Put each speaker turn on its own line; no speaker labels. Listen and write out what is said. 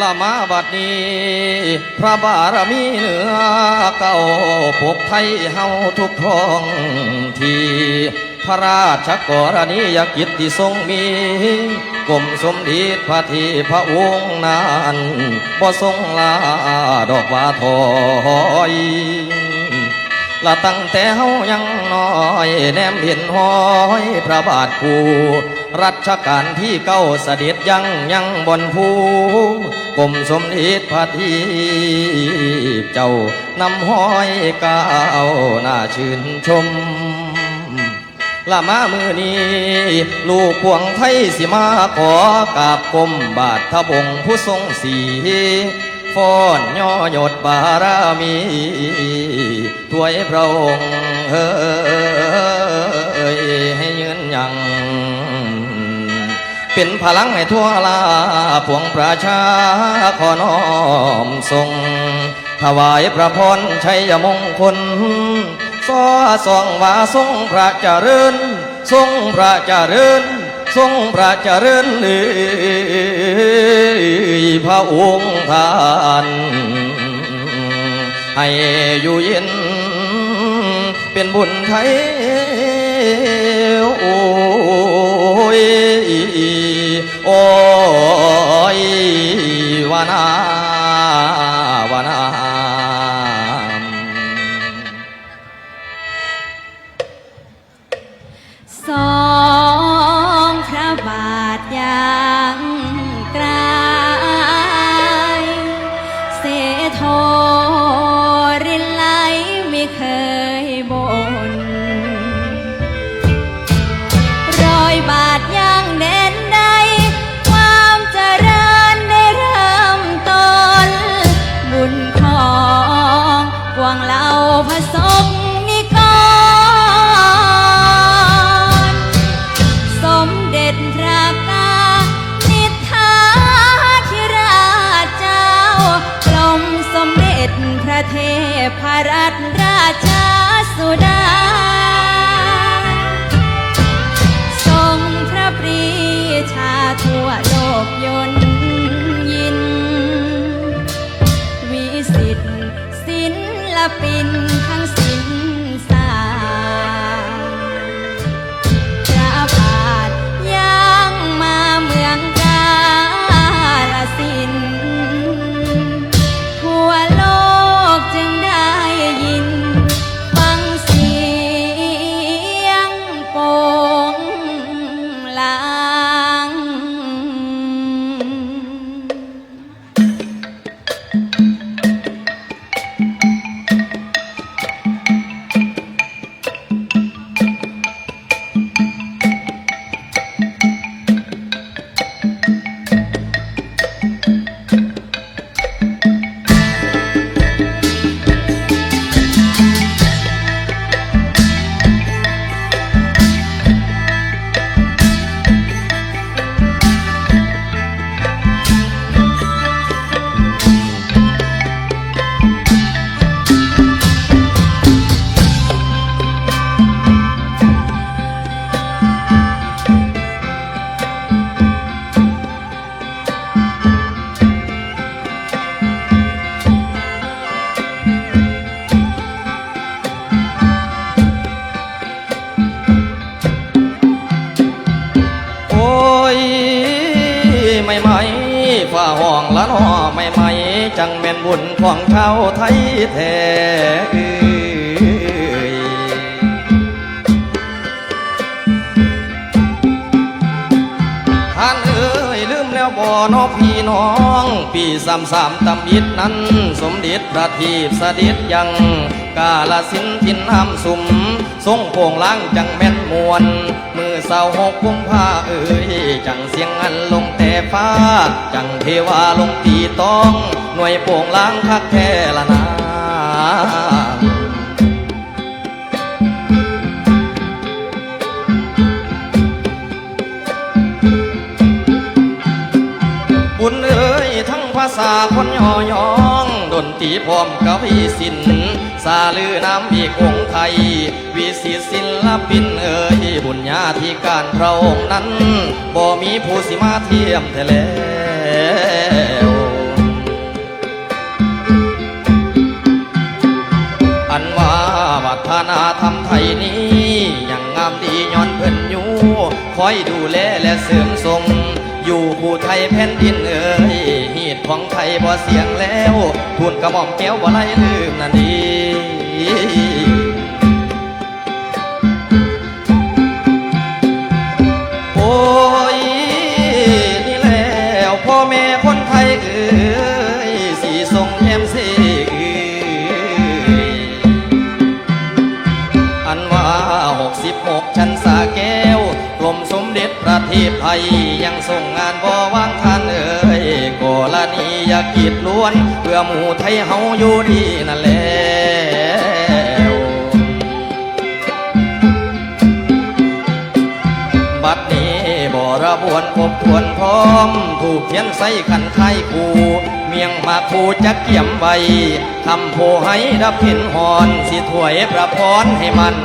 ละมาบัดนี้ พระบารมีเหนือเก่าปกไทยเฮาทุกท้องทีพระราชกรณียกิจที่ทรงมีกรมสมเด็จพระทีพระองค์นั้นบ่ทรงลาดอกว่าถอย ละตั้งแต่เฮายังน้อยแนมเห็นห้อยพระบาทกูรัชกาลที่เก้าเสด็จยังยังบนภูกรมสมเด็จพระทีเจ้านำห้อยก้าวน่าชื่นชมละมามือนี้ ลูกพวงไทยสิมาขอกราบกรมบาททบงผู้ทรงสีฟ้อนย่อหยดบารมี ถวยพระองค์เฮ้ยให้ยืนยังเป็นพลังให้ทั่วลาพวงประชาขอน้อมทรงถวายพระพรชัยมงคลสอส่องว่าทรงพระเจริญ ทรงพระเจริญ ทรงพระเจริญเอ่ยพระองค์ท่านให้อยู่เย็น เป็นบุญไทยโอ้
พรัตนราชาสุดา ทรงพระปรีชาทั่วโลกยนยิน วิสิทธิ์ศิลปิน จัง
แม่นบุญของชาวไทยแท้ท่านเอ้ยลืมแล้วบ่นอพี่น้อง ปีสามสามตำยิดนั้น สมเด็จพระทีปเสด็จยัง กาลสินทินน้ำสุมทรงโป่งล้างจังแม่นมวนมือเศร้าหกกุมภาเอ้ยจังเสียงอันลงแต่ฟ้า จังเทวาลงตีต้อง หน่วยโป่งล้างคักแท้ละนาบุญเอ้ยทั้งภาษาคนย่อยองดนตรีพร้อมกวีสินสาลือน้ำอีกองไทย วิสิศิลปินเอ้ยบุญญาธิการพระองค์นั้น บ่มีผู้สิมาเทียมแท้แล้ว คอยดูแลและเสริมทรงอยู่ผู้ไทยแผ่นดินเอ่ยหีดของไทยบ่เสียงแล้วทุนกระหม่อมแก้วบ่ไล่ลืมนั่นดี มเด็จพระเทพไทยยังส่งงานบ่วางคันเอ่ยกรณียากิจล้วน เพื่อหมู่ไทยเฮาอยู่ดีนั่นแหล้วบัดนี้บ่ระบวนครบทวนพร้อม ถูกเทียนใส่ขันไข่คูเมียงมาคูจักเกี่ยมใบทำโพให้ดับเห็นหอน สิถวยประพรให้มัน